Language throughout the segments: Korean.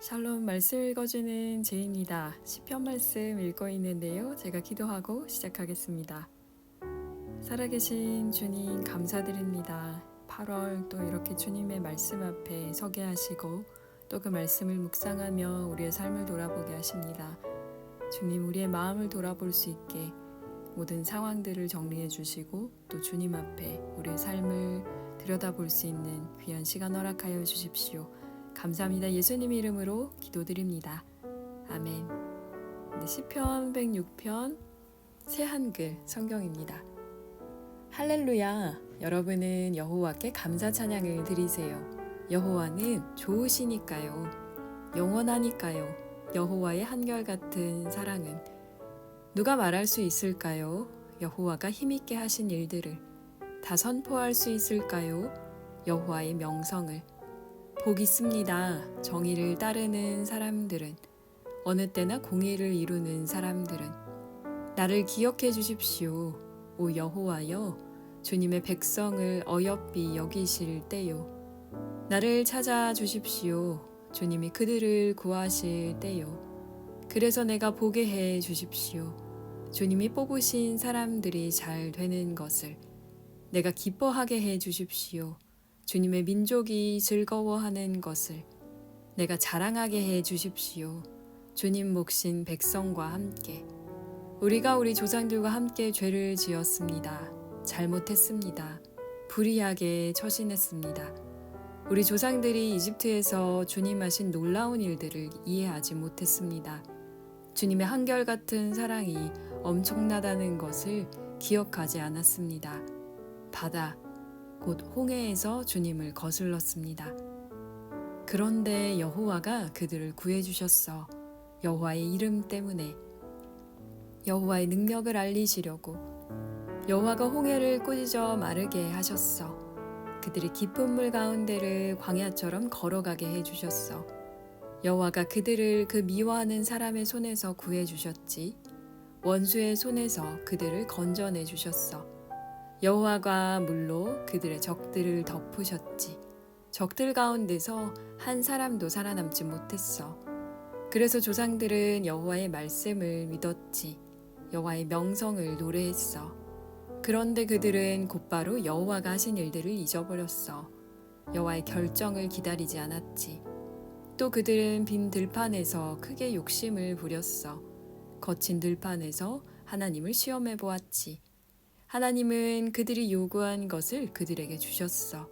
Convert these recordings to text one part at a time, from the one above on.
샬롬 말씀 읽어주는 제입니다. 시편 말씀 읽고 있는데요. 제가 기도하고 시작하겠습니다. 살아계신 주님 감사드립니다. 8월 또 이렇게 주님의 말씀 앞에 서게 하시고 또 그 말씀을 묵상하며 우리의 삶을 돌아보게 하십니다. 주님 우리의 마음을 돌아볼 수 있게 모든 상황들을 정리해 주시고 또 주님 앞에 우리의 삶을 들여다볼 수 있는 귀한 시간 허락하여 주십시오. 감사합니다. 예수님 이름으로 기도드립니다. 아멘. 네, 시편 106편 새 한글 성경입니다. 할렐루야. 여러분은 여호와께 감사 찬양을 드리세요. 여호와는 좋으시니까요. 영원하니까요. 여호와의 한결같은 사랑은 누가 말할 수 있을까요? 여호와가 힘있게 하신 일들을 다 선포할 수 있을까요? 여호와의 명성을 복 있습니다. 정의를 따르는 사람들은 어느 때나 공의를 이루는 사람들은 나를 기억해 주십시오. 오 여호와여 주님의 백성을 어여삐 여기실 때요. 나를 찾아 주십시오. 주님이 그들을 구하실 때요. 그래서 내가 보게 해 주십시오. 주님이 뽑으신 사람들이 잘 되는 것을 내가 기뻐하게 해 주십시오. 주님의 민족이 즐거워하는 것을 내가 자랑하게 해 주십시오. 주님 몫인 백성과 함께 우리가 우리 조상들과 함께 죄를 지었습니다. 잘못했습니다. 불의하게 처신했습니다. 우리 조상들이 이집트에서 주님 하신 놀라운 일들을 이해하지 못했습니다. 주님의 한결같은 사랑이 엄청나다는 것을 기억하지 않았습니다. 바다, 곧 홍해에서 주님을 거슬렀습니다. 그런데 여호와가 그들을 구해 주셨어. 여호와의 이름 때문에 여호와의 능력을 알리시려고 여호와가 홍해를 꾸짖어 마르게 하셨어. 그들이 깊은 물 가운데를 광야처럼 걸어가게 해 주셨어. 여호와가 그들을 그 미워하는 사람의 손에서 구해 주셨지. 원수의 손에서 그들을 건져내 주셨어. 여호와가 물로 그들의 적들을 덮으셨지. 적들 가운데서 한 사람도 살아남지 못했어. 그래서 조상들은 여호와의 말씀을 믿었지. 여호와의 명성을 노래했어. 그런데 그들은 곧바로 여호와가 하신 일들을 잊어버렸어. 여호와의 결정을 기다리지 않았지. 또 그들은 빈 들판에서 크게 욕심을 부렸어. 거친 들판에서 하나님을 시험해 보았지. 하나님은 그들이 요구한 것을 그들에게 주셨어.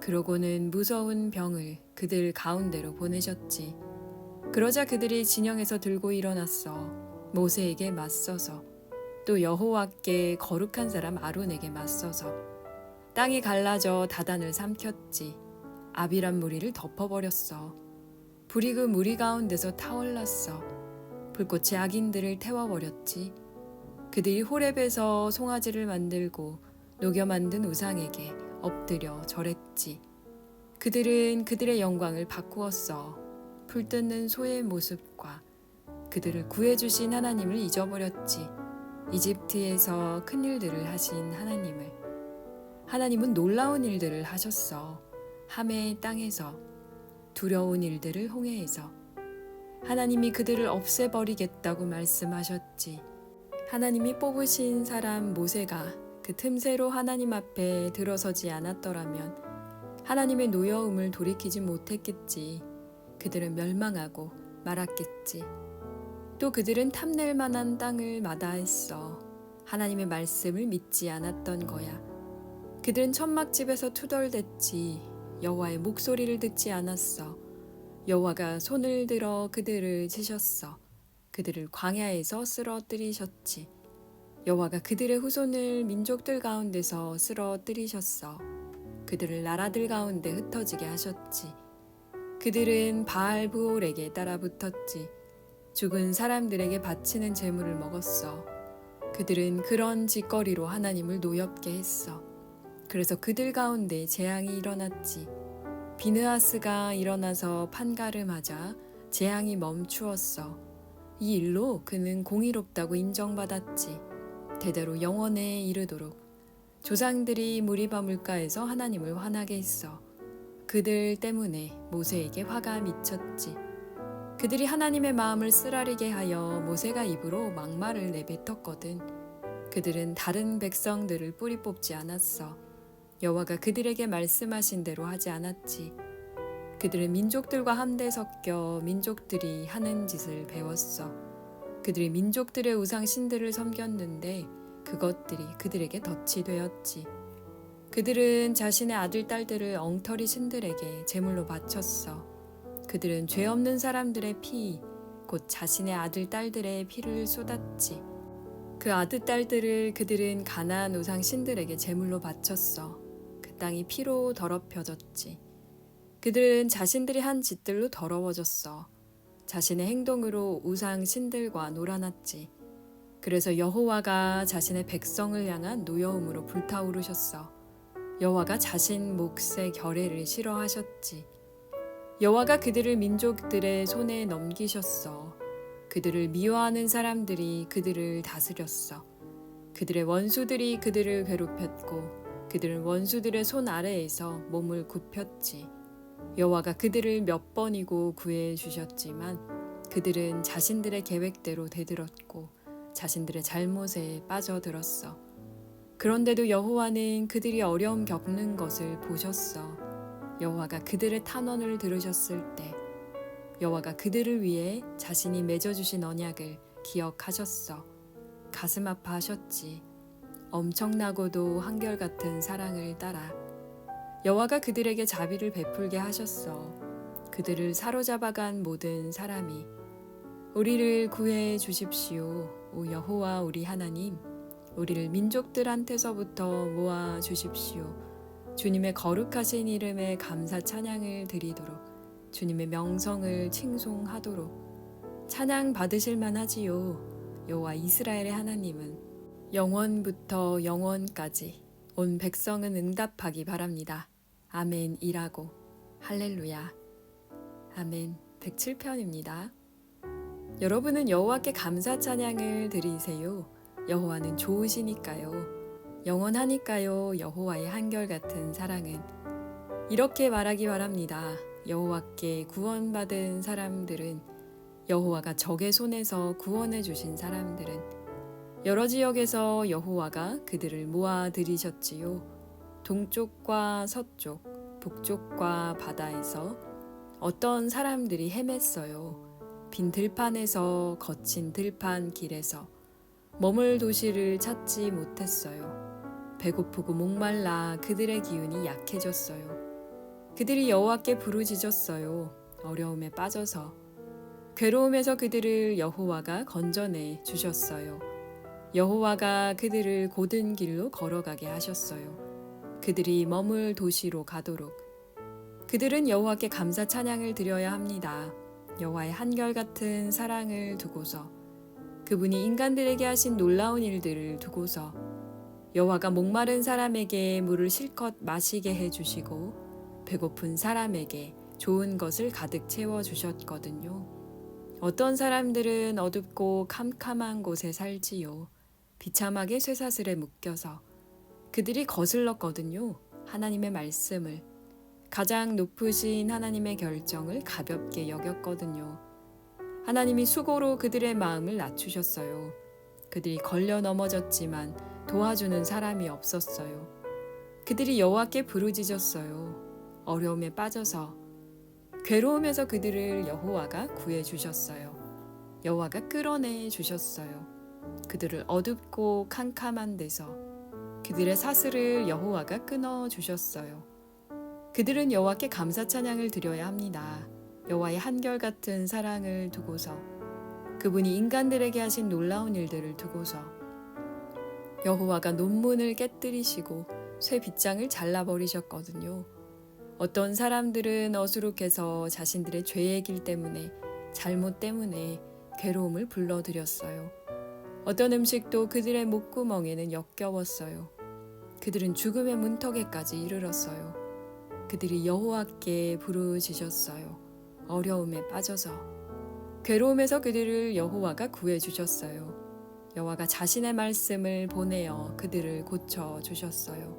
그러고는 무서운 병을 그들 가운데로 보내셨지. 그러자 그들이 진영에서 들고 일어났어. 모세에게 맞서서 또 여호와께 거룩한 사람 아론에게 맞서서 땅이 갈라져 다단을 삼켰지. 아비란 무리를 덮어버렸어. 불이 그 무리 가운데서 타올랐어. 불꽃이 악인들을 태워버렸지. 그들이 호렙에서 송아지를 만들고 녹여 만든 우상에게 엎드려 절했지. 그들은 그들의 영광을 바꾸었어. 풀 뜯는 소의 모습과 그들을 구해주신 하나님을 잊어버렸지. 이집트에서 큰 일들을 하신 하나님을. 하나님은 놀라운 일들을 하셨어. 함의 땅에서 두려운 일들을 홍해에서 하나님이 그들을 없애버리겠다고 말씀하셨지. 하나님이 뽑으신 사람 모세가 그 틈새로 하나님 앞에 들어서지 않았더라면 하나님의 노여움을 돌이키지 못했겠지. 그들은 멸망하고 말았겠지. 또 그들은 탐낼 만한 땅을 마다했어. 하나님의 말씀을 믿지 않았던 거야. 그들은 천막집에서 투덜댔지. 여호와의 목소리를 듣지 않았어. 여호와가 손을 들어 그들을 치셨어. 그들을 광야에서 쓰러뜨리셨지. 여호와가 그들의 후손을 민족들 가운데서 쓰러뜨리셨어. 그들을 나라들 가운데 흩어지게 하셨지. 그들은 바알 부올에게 따라 붙었지. 죽은 사람들에게 바치는 재물을 먹었어. 그들은 그런 짓거리로 하나님을 노엽게 했어. 그래서 그들 가운데 재앙이 일어났지. 비느하스가 일어나서 판가름하자 재앙이 멈추었어. 이 일로 그는 공의롭다고 인정받았지. 대대로 영원에 이르도록 조상들이 무리바 물가에서 하나님을 화나게 했어. 그들 때문에 모세에게 화가 미쳤지. 그들이 하나님의 마음을 쓰라리게 하여 모세가 입으로 막말을 내뱉었거든. 그들은 다른 백성들을 뿌리 뽑지 않았어. 여호와가 그들에게 말씀하신 대로 하지 않았지. 그들은 민족들과 함대 섞여 민족들이 하는 짓을 배웠어. 그들이 민족들의 우상 신들을 섬겼는데 그것들이 그들에게 덫이 되었지. 그들은 자신의 아들 딸들을 엉터리 신들에게 제물로 바쳤어. 그들은 죄 없는 사람들의 피, 곧 자신의 아들 딸들의 피를 쏟았지. 그 아들 딸들을 그들은 가나안 우상 신들에게 제물로 바쳤어. 그 땅이 피로 더럽혀졌지. 그들은 자신들이 한 짓들로 더러워졌어. 자신의 행동으로 우상 신들과 놀아났지. 그래서 여호와가 자신의 백성을 향한 노여움으로 불타오르셨어. 여호와가 자신 몫의 결례를 싫어하셨지. 여호와가 그들을 민족들의 손에 넘기셨어. 그들을 미워하는 사람들이 그들을 다스렸어. 그들의 원수들이 그들을 괴롭혔고 그들은 원수들의 손 아래에서 몸을 굽혔지. 여호와가 그들을 몇 번이고 구해 주셨지만 그들은 자신들의 계획대로 대들었고 자신들의 잘못에 빠져들었어. 그런데도 여호와는 그들이 어려움 겪는 것을 보셨어. 여호와가 그들의 탄원을 들으셨을 때 여호와가 그들을 위해 자신이 맺어 주신 언약을 기억하셨어. 가슴 아파하셨지. 엄청나고도 한결같은 사랑을 따라 여호와가 그들에게 자비를 베풀게 하셨어. 그들을 사로잡아간 모든 사람이 우리를 구해 주십시오. 오 여호와 우리 하나님, 우리를 민족들한테서부터 모아 주십시오. 주님의 거룩하신 이름에 감사 찬양을 드리도록 주님의 명성을 칭송하도록 찬양 받으실 만하지요. 여호와 이스라엘의 하나님은 영원부터 영원까지 온 백성은 응답하기 바랍니다. 아멘이라고 할렐루야. 아멘 107편입니다. 여러분은 여호와께 감사 찬양을 드리세요. 여호와는 좋으시니까요. 영원하니까요. 여호와의 한결같은 사랑은 이렇게 말하기 바랍니다. 여호와께 구원받은 사람들은 여호와가 적의 손에서 구원해 주신 사람들은 여러 지역에서 여호와가 그들을 모아 들이셨지요. 동쪽과 서쪽, 북쪽과 바다에서 어떤 사람들이 헤맸어요. 빈 들판에서 거친 들판 길에서 머물 도시를 찾지 못했어요. 배고프고 목말라 그들의 기운이 약해졌어요. 그들이 여호와께 부르짖었어요. 어려움에 빠져서 괴로움에서 그들을 여호와가 건져내 주셨어요. 여호와가 그들을 고든 길로 걸어가게 하셨어요. 그들이 머물 도시로 가도록 그들은 여호와께 감사 찬양을 드려야 합니다. 여호와의 한결같은 사랑을 두고서 그분이 인간들에게 하신 놀라운 일들을 두고서 여호와가 목마른 사람에게 물을 실컷 마시게 해 주시고 배고픈 사람에게 좋은 것을 가득 채워 주셨거든요. 어떤 사람들은 어둡고 캄캄한 곳에 살지요. 비참하게 쇠사슬에 묶여서 그들이 거슬렀거든요. 하나님의 말씀을 가장 높으신 하나님의 결정을 가볍게 여겼거든요. 하나님이 수고로 그들의 마음을 낮추셨어요. 그들이 걸려 넘어졌지만 도와주는 사람이 없었어요. 그들이 여호와께 부르짖었어요. 어려움에 빠져서 괴로움에서 그들을 여호와가 구해 주셨어요. 여호와가 끌어내 주셨어요. 그들을 어둡고 캄캄한 데서 그들의 사슬을 여호와가 끊어 주셨어요. 그들은 여호와께 감사 찬양을 드려야 합니다. 여호와의 한결같은 사랑을 두고서 그분이 인간들에게 하신 놀라운 일들을 두고서 여호와가 논문을 깨뜨리시고 쇠 빗장을 잘라버리셨거든요. 어떤 사람들은 어수룩해서 자신들의 죄의 길 때문에 잘못 때문에 괴로움을 불러들였어요. 어떤 음식도 그들의 목구멍에는 역겨웠어요. 그들은 죽음의 문턱에까지 이르렀어요. 그들이 여호와께 부르짖었어요. 어려움에 빠져서 괴로움에서 그들을 여호와가 구해 주셨어요. 여호와가 자신의 말씀을 보내어 그들을 고쳐 주셨어요.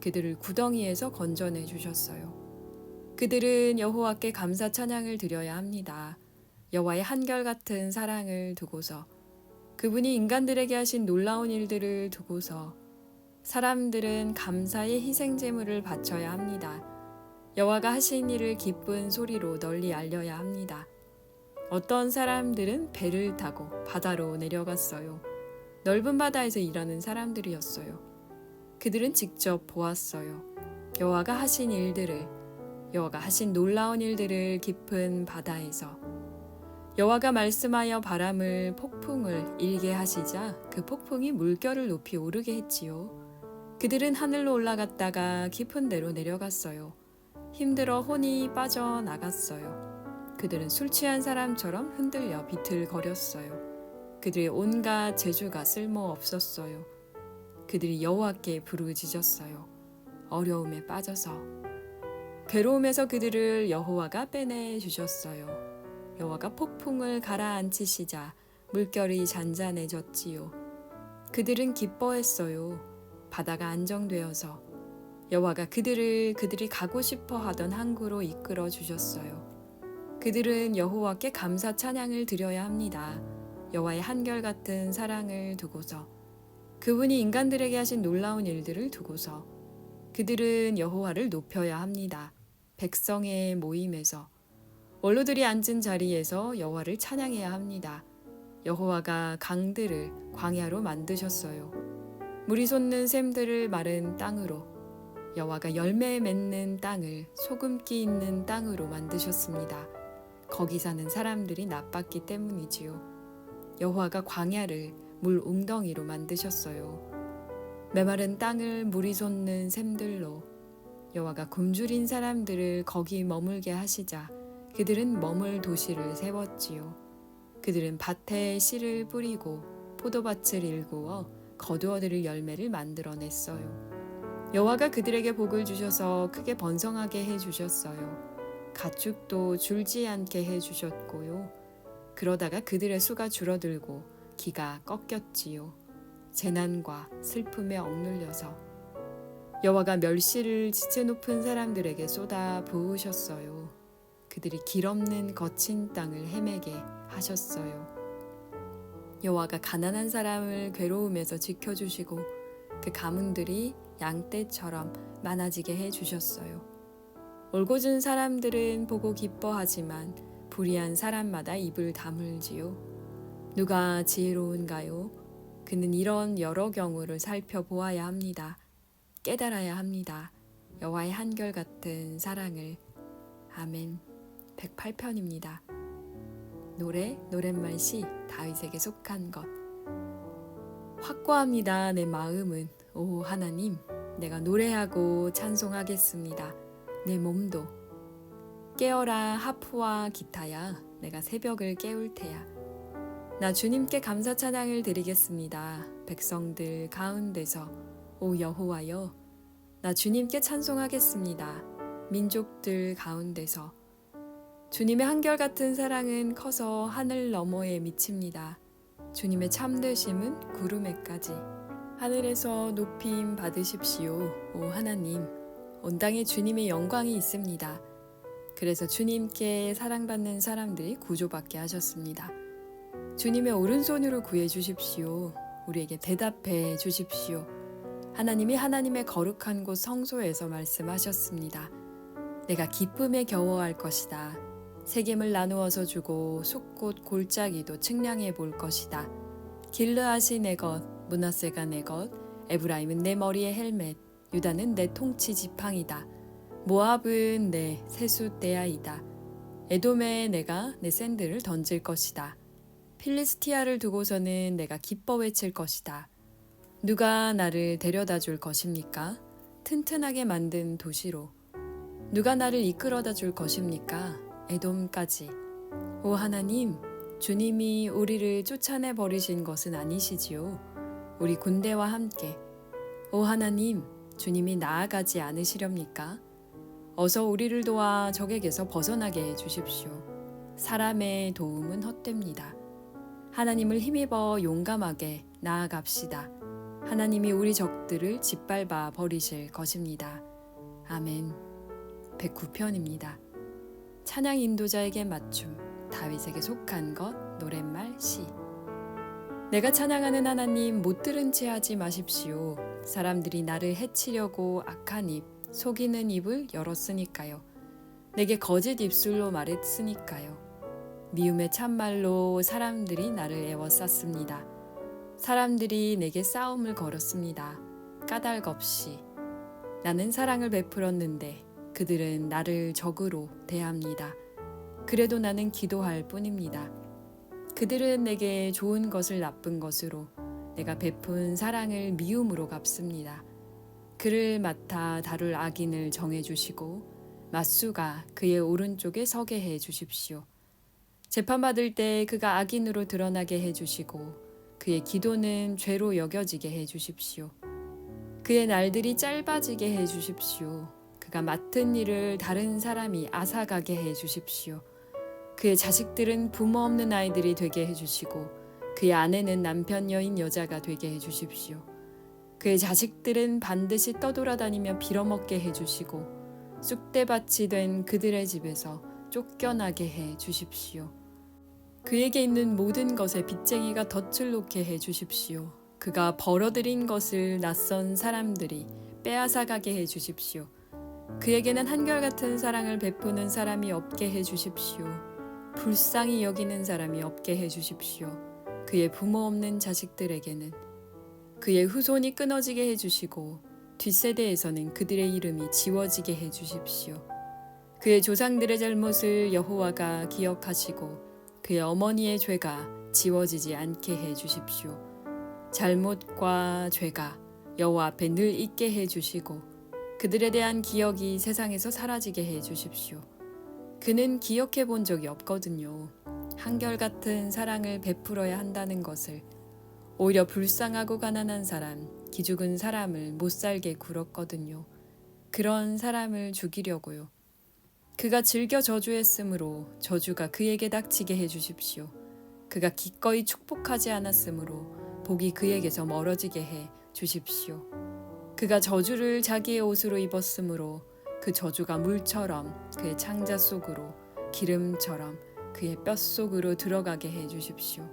그들을 구덩이에서 건져내 주셨어요. 그들은 여호와께 감사 찬양을 드려야 합니다. 여호와의 한결같은 사랑을 두고서 그분이 인간들에게 하신 놀라운 일들을 두고서 사람들은 감사의 희생 제물을 바쳐야 합니다. 여호와가 하신 일을 기쁜 소리로 널리 알려야 합니다. 어떤 사람들은 배를 타고 바다로 내려갔어요. 넓은 바다에서 일하는 사람들이었어요. 그들은 직접 보았어요. 여호와가 하신 일들을 여호와가 하신 놀라운 일들을 깊은 바다에서 여호와가 말씀하여 바람을 폭풍을 일게 하시자 그 폭풍이 물결을 높이 오르게 했지요. 그들은 하늘로 올라갔다가 깊은 데로 내려갔어요. 힘들어 혼이 빠져나갔어요. 그들은 술 취한 사람처럼 흔들려 비틀거렸어요. 그들의 온갖 재주가 쓸모 없었어요. 그들이 여호와께 부르짖었어요. 어려움에 빠져서 괴로움에서 그들을 여호와가 빼내 주셨어요. 여호와가 폭풍을 가라앉히시자 물결이 잔잔해졌지요. 그들은 기뻐했어요. 바다가 안정되어서 여호와가 그들을 그들이 가고 싶어 하던 항구로 이끌어 주셨어요. 그들은 여호와께 감사 찬양을 드려야 합니다. 여호와의 한결같은 사랑을 두고서 그분이 인간들에게 하신 놀라운 일들을 두고서 그들은 여호와를 높여야 합니다. 백성의 모임에서 원로들이 앉은 자리에서 여호와를 찬양해야 합니다. 여호와가 강들을 광야로 만드셨어요. 물이 솟는 샘들을 마른 땅으로 여호와가 열매 맺는 땅을 소금기 있는 땅으로 만드셨습니다. 거기 사는 사람들이 나빴기 때문이지요. 여호와가 광야를 물 웅덩이로 만드셨어요. 메마른 땅을 물이 솟는 샘들로 여호와가 굶주린 사람들을 거기 머물게 하시자 그들은 머물 도시를 세웠지요. 그들은 밭에 씨를 뿌리고 포도밭을 일구어 거두어들을 열매를 만들어냈어요. 여호와가 그들에게 복을 주셔서 크게 번성하게 해 주셨어요. 가축도 줄지 않게 해 주셨고요. 그러다가 그들의 수가 줄어들고 기가 꺾였지요. 재난과 슬픔에 억눌려서 여호와가 멸시를 지체 높은 사람들에게 쏟아 부으셨어요. 그들이 길 없는 거친 땅을 헤매게 하셨어요. 여호와가 가난한 사람을 괴로움에서 지켜주시고 그 가문들이 양떼처럼 많아지게 해 주셨어요. 올곧은 사람들은 보고 기뻐하지만 불의한 사람마다 입을 다물지요. 누가 지혜로운가요? 그는 이런 여러 경우를 살펴보아야 합니다. 깨달아야 합니다. 여호와의 한결 같은 사랑을. 아멘. 108편입니다. 노래, 노랫말 시, 다윗에게 속한 것. 확고합니다. 내 마음은 오 하나님, 내가 노래하고 찬송하겠습니다. 내 몸도 깨어라 하프와 기타야, 내가 새벽을 깨울 테야. 나 주님께 감사 찬양을 드리겠습니다. 백성들 가운데서 오 여호와여, 나 주님께 찬송하겠습니다. 민족들 가운데서 주님의 한결같은 사랑은 커서 하늘 너머에 미칩니다. 주님의 참되심은 구름에까지 하늘에서 높임 받으십시오. 오 하나님, 온 땅에 주님의 영광이 있습니다. 그래서 주님께 사랑받는 사람들이 구조받게 하셨습니다. 주님의 오른손으로 구해 주십시오. 우리에게 대답해 주십시오. 하나님이 하나님의 거룩한 곳 성소에서 말씀하셨습니다. 내가 기쁨에 겨워할 것이다. 세겜을 나누어서 주고 숲꽃 골짜기도 측량해 볼 것이다. 길르앗이 내 것, 문하세가 내 것, 에브라임은 내 머리의 헬멧, 유다는 내 통치 지팡이다. 모압은 내 세숫대야이다. 에돔에 내가 내 샌들을 던질 것이다. 필리스티아를 두고서는 내가 기뻐 외칠 것이다. 누가 나를 데려다 줄 것입니까? 튼튼하게 만든 도시로. 누가 나를 이끌어다 줄 것입니까? 에돔까지. 오 하나님, 주님이 우리를 쫓아내 버리신 것은 아니시지요. 우리 군대와 함께. 오 하나님, 주님이 나아가지 않으시렵니까? 어서 우리를 도와 적에게서 벗어나게 해 주십시오. 사람의 도움은 헛됩니다. 하나님을 힘입어 용감하게 나아갑시다. 하나님이 우리 적들을 짓밟아 버리실 것입니다. 아멘. 109편입니다. 찬양 인도자에게 맞춤. 다윗에게 속한 것 노랫말 시 내가 찬양하는 하나님 못 들은 채 하지 마십시오. 사람들이 나를 해치려고 악한 입, 속이는 입을 열었으니까요. 내게 거짓 입술로 말했으니까요. 미움의 참말로 사람들이 나를 애워쌌습니다. 사람들이 내게 싸움을 걸었습니다. 까닭 없이. 나는 사랑을 베풀었는데 그들은 나를 적으로 대합니다. 그래도 나는 기도할 뿐입니다. 그들은 내게 좋은 것을 나쁜 것으로 내가 베푼 사랑을 미움으로 갚습니다. 그를 맡아 다룰 악인을 정해 주시고 맞수가 그의 오른쪽에 서게 해 주십시오. 재판받을 때 그가 악인으로 드러나게 해 주시고 그의 기도는 죄로 여겨지게 해 주십시오. 그의 날들이 짧아지게 해 주십시오. 그가 맡은 일을 다른 사람이 앗아가게 해 주십시오. 그의 자식들은 부모 없는 아이들이 되게 해 주시고 그의 아내는 남편 여인 여자가 되게 해 주십시오. 그의 자식들은 반드시 떠돌아다니며 빌어먹게 해 주시고 쑥대밭이 된 그들의 집에서 쫓겨나게 해 주십시오. 그에게 있는 모든 것에 빚쟁이가 덫을 놓게 해 주십시오. 그가 벌어들인 것을 낯선 사람들이 빼앗아가게 해 주십시오. 그에게는 한결같은 사랑을 베푸는 사람이 없게 해 주십시오. 불쌍히 여기는 사람이 없게 해 주십시오. 그의 부모 없는 자식들에게는 그의 후손이 끊어지게 해 주시고 뒷세대에서는 그들의 이름이 지워지게 해 주십시오. 그의 조상들의 잘못을 여호와가 기억하시고 그의 어머니의 죄가 지워지지 않게 해 주십시오. 잘못과 죄가 여호와 앞에 늘 있게 해 주시고 그들에 대한 기억이 세상에서 사라지게 해 주십시오. 그는 기억해 본 적이 없거든요. 한결같은 사랑을 베풀어야 한다는 것을 오히려 불쌍하고 가난한 사람, 기죽은 사람을 못 살게 굴었거든요. 그런 사람을 죽이려고요. 그가 즐겨 저주했으므로 저주가 그에게 닥치게 해 주십시오. 그가 기꺼이 축복하지 않았으므로 복이 그에게서 멀어지게 해 주십시오. 그가 저주를 자기의 옷으로 입었으므로 그 저주가 물처럼 그의 창자 속으로 기름처럼 그의 뼛속으로 들어가게 해 주십시오.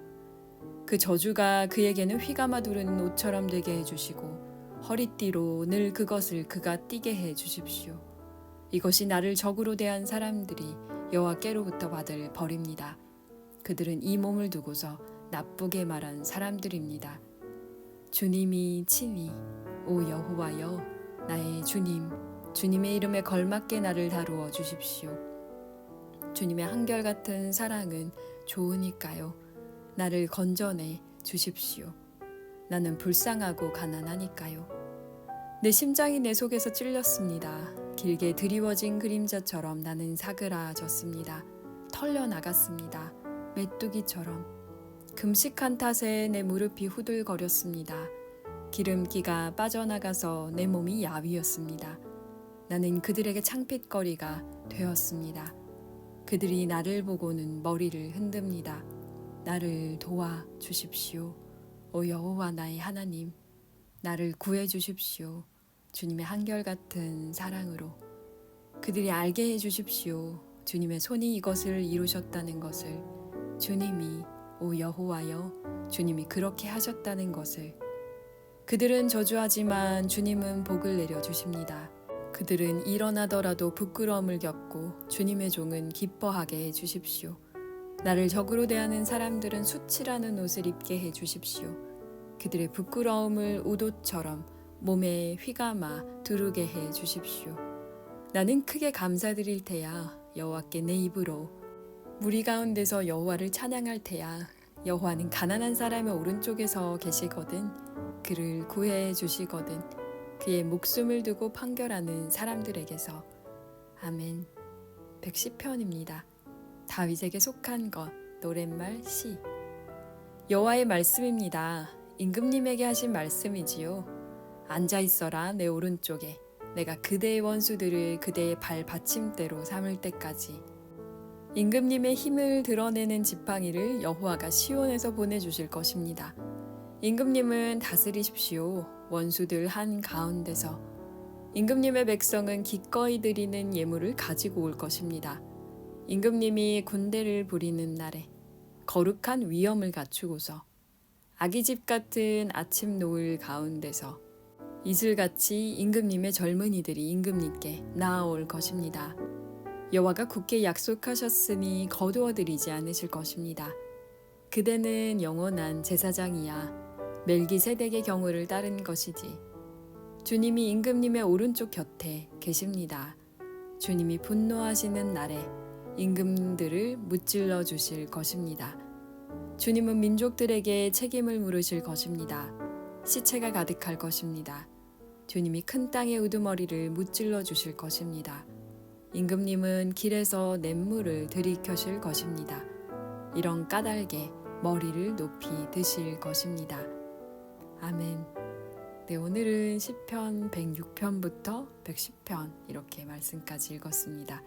그 저주가 그에게는 휘감아 두르는 옷처럼 되게 해 주시고 허리띠로 늘 그것을 그가 띠게 해 주십시오. 이것이 나를 적으로 대한 사람들이 여호와께로부터 받을 벌입니다. 그들은 이 몸을 두고서 나쁘게 말한 사람들입니다. 주님이 친히 오 여호와여 나의 주님 주님의 이름에 걸맞게 나를 다루어 주십시오. 주님의 한결같은 사랑은 좋으니까요. 나를 건져내 주십시오. 나는 불쌍하고 가난하니까요. 내 심장이 내 속에서 찔렸습니다. 길게 드리워진 그림자처럼 나는 사그라졌습니다. 털려 나갔습니다. 메뚜기처럼 금식한 탓에 내 무릎이 후들거렸습니다. 기름기가 빠져나가서 내 몸이 야위었습니다. 나는 그들에게 창핏거리가 되었습니다. 그들이 나를 보고는 머리를 흔듭니다. 나를 도와 주십시오. 오 여호와 나의 하나님, 나를 구해 주십시오. 주님의 한결같은 사랑으로 그들이 알게 해 주십시오. 주님의 손이 이것을 이루셨다는 것을 주님이 오 여호와여 주님이 그렇게 하셨다는 것을 그들은 저주하지만 주님은 복을 내려 주십니다. 그들은 일어나더라도 부끄러움을 겪고 주님의 종은 기뻐하게 해 주십시오. 나를 적으로 대하는 사람들은 수치라는 옷을 입게 해 주십시오. 그들의 부끄러움을 우도처럼 몸에 휘감아 두르게 해 주십시오. 나는 크게 감사드릴 테야 여호와께 내 입으로 무리 가운데서 여호와를 찬양할 테야 여호와는 가난한 사람의 오른쪽에서 계시거든 그를 구해 주시거든 그의 목숨을 두고 판결하는 사람들에게서 아멘 110편입니다. 다윗에게 속한 것 노랫말 시 여호와의 말씀입니다. 임금님에게 하신 말씀이지요. 앉아 있어라 내 오른쪽에 내가 그대의 원수들을 그대의 발 받침대로 삼을 때까지 임금님의 힘을 드러내는 지팡이를 여호와가 시온에서 보내주실 것입니다. 임금님은 다스리십시오. 원수들 한 가운데서 임금님의 백성은 기꺼이 드리는 예물을 가지고 올 것입니다. 임금님이 군대를 부리는 날에 거룩한 위엄을 갖추고서 아기집 같은 아침 노을 가운데서 이슬같이 임금님의 젊은이들이 임금님께 나아올 것입니다. 여호와가 굳게 약속하셨으니 거두어들이지 않으실 것입니다. 그대는 영원한 제사장이야 멜기세덱의 경우를 따른 것이지. 주님이 임금님의 오른쪽 곁에 계십니다. 주님이 분노하시는 날에 임금들을 무찔러 주실 것입니다. 주님은 민족들에게 책임을 물으실 것입니다. 시체가 가득할 것입니다. 주님이 큰 땅의 우두머리를 무찔러 주실 것입니다. 임금님은 길에서 냇물을 들이켜실 것입니다. 이런 까닭에 머리를 높이 드실 것입니다. 아멘. 네, 오늘은 시편 106편부터 110편 이렇게 말씀까지 읽었습니다.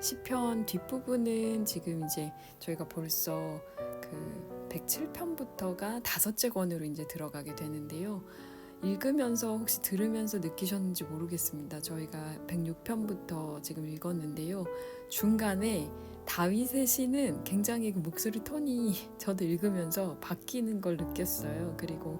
시편 뒷부분은 지금 이제 저희가 벌써 그 107편부터가 다섯째 권으로 이제 들어가게 되는데요. 읽으면서 혹시 들으면서 느끼셨는지 모르겠습니다. 저희가 106편부터 지금 읽었는데요. 중간에 다윗의 시는 굉장히 그 목소리 톤이 저도 읽으면서 바뀌는 걸 느꼈어요. 그리고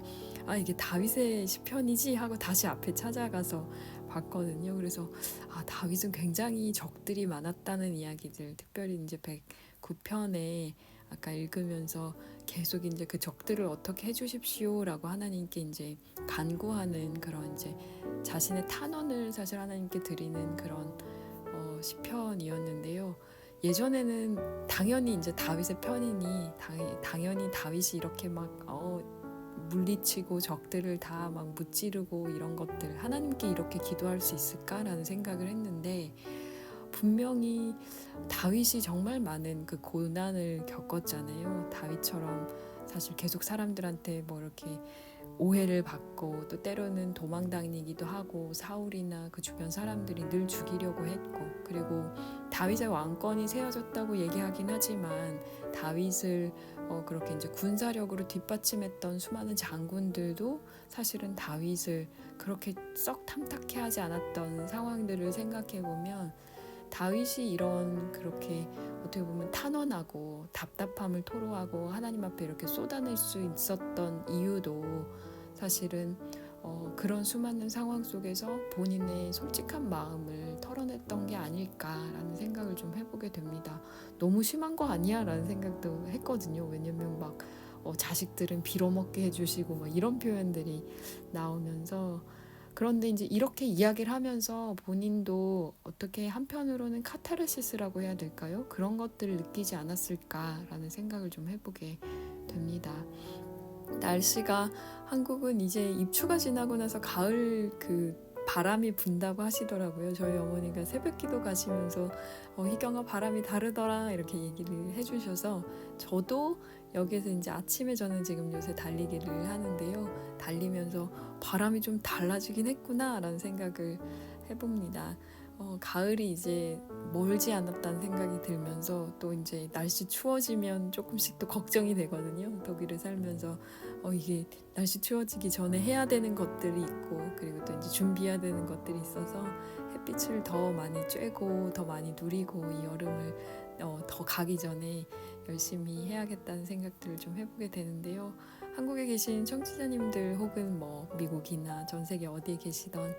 아 이게 다윗의 시편이지 하고 다시 앞에 찾아가서 봤거든요. 그래서 아 다윗은 굉장히 적들이 많았다는 이야기들, 특별히 이제 109편에 아까 읽으면서 계속 이제 그 적들을 어떻게 해주십시오라고 하나님께 이제 간구하는 그런 이제 자신의 탄원을 사실 하나님께 드리는 그런 어, 시편이었는데요. 예전에는 당연히 이제 다윗의 편이니 당, 당연히 다윗이 이렇게 막 어, 물리치고 적들을 다 막 무찌르고 이런 것들 하나님께 이렇게 기도할 수 있을까라는 생각을 했는데 분명히 다윗이 정말 많은 그 고난을 겪었잖아요. 다윗처럼 사실 계속 사람들한테 뭐 이렇게 오해를 받고 또 때로는 도망다니기도 하고 사울이나 그 주변 사람들이 늘 죽이려고 했고 그리고 다윗의 왕권이 세워졌다고 얘기하긴 하지만 다윗을 어 그렇게 이제 군사력으로 뒷받침했던 수많은 장군들도 사실은 다윗을 그렇게 썩 탐탁해 하지 않았던 상황들을 생각해 보면 다윗이 이런 그렇게 어떻게 보면 탄원하고 답답함을 토로하고 하나님 앞에 이렇게 쏟아낼 수 있었던 이유도 사실은 어, 그런 수많은 상황 속에서 본인의 솔직한 마음을 털어냈던 게 아닐까라는 생각을 좀 해보게 됩니다. 너무 심한 거 아니야 라는 생각도 했거든요. 왜냐면 막 어, 자식들은 빌어먹게 해주시고 막 이런 표현들이 나오면서 그런데 이제 이렇게 이야기를 하면서 본인도 어떻게 한편으로는 카타르시스라고 해야 될까요? 그런 것들을 느끼지 않았을까라는 생각을 좀 해보게 됩니다. 날씨가 한국은 이제 입추가 지나고 나서 가을 그 바람이 분다고 하시더라고요. 저희 어머니가 새벽 기도 가시면서 어, 희경아 바람이 다르더라 이렇게 얘기를 해주셔서 저도 여기서 이제 아침에 저는 지금 요새 달리기를 하는데요. 달리면서 바람이 좀 달라지긴 했구나라는 생각을 해봅니다. 어, 가을이 이제 멀지 않았다는 생각이 들면서 또 이제 날씨 추워지면 조금씩 또 걱정이 되거든요. 독일에 살면서 어, 이게 날씨 추워지기 전에 해야 되는 것들이 있고 그리고 또 이제 준비해야 되는 것들이 있어서 햇빛을 더 많이 쬐고 더 많이 누리고 이 여름을 어, 더 가기 전에 열심히 해야겠다는 생각들을 좀 해보게 되는데요. 한국에 계신 청취자님들 혹은 뭐 미국이나 전 세계 어디에 계시던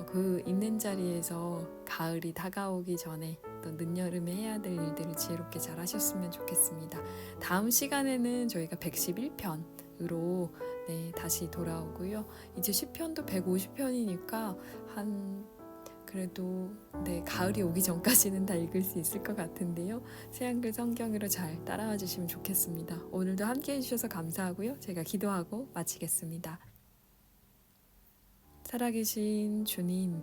어, 그 있는 자리에서 가을이 다가오기 전에 또 늦여름에 해야 될 일들을 지혜롭게 잘 하셨으면 좋겠습니다. 다음 시간에는 저희가 111편 으로 네, 다시 돌아오고요. 이제 10편도 150편이니까 한 그래도 네 가을이 오기 전까지는 다 읽을 수 있을 것 같은데요. 새한글 성경으로 잘 따라와 주시면 좋겠습니다. 오늘도 함께 해주셔서 감사하고요. 제가 기도하고 마치겠습니다. 살아계신 주님,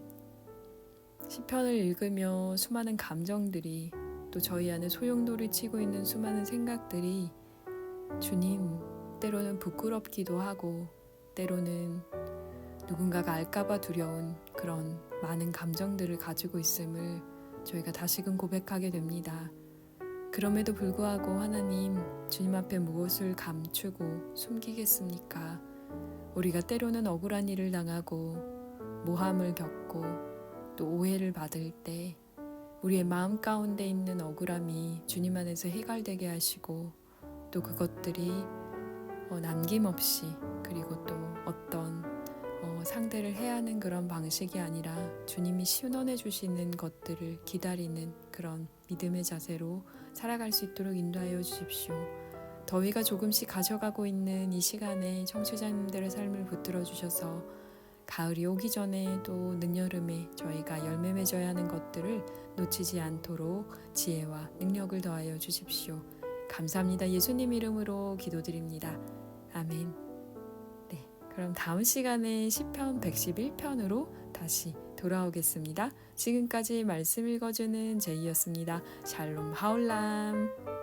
시편을 읽으며 수많은 감정들이 또 저희 안에 소용돌이 치고 있는 수많은 생각들이 주님 때로는 부끄럽기도 하고 때로는 누군가가 알까봐 두려운 그런 많은 감정들을 가지고 있음을 저희가 다시금 고백하게 됩니다. 그럼에도 불구하고 하나님, 주님 앞에 무엇을 감추고 숨기겠습니까? 우리가 때로는 억울한 일을 당하고 모함을 겪고 또 오해를 받을 때 우리의 마음 가운데 있는 억울함이 주님 안에서 해결되게 하시고 또 그것들이 어, 남김없이 그리고 또 어떤 어, 상대를 해야 하는 그런 방식이 아니라 주님이 시원해 주시는 것들을 기다리는 그런 믿음의 자세로 살아갈 수 있도록 인도하여 주십시오. 더위가 조금씩 가져가고 있는 이 시간에 청취자님들의 삶을 붙들어 주셔서 가을이 오기 전에 또 늦여름에 저희가 열매 맺어야 하는 것들을 놓치지 않도록 지혜와 능력을 더하여 주십시오. 감사합니다. 예수님 이름으로 기도드립니다. 아멘. 네, 그럼 다음 시간에 시편 111편으로 다시 돌아오겠습니다. 지금까지 말씀 읽어주는 제이였습니다. 샬롬 하울람.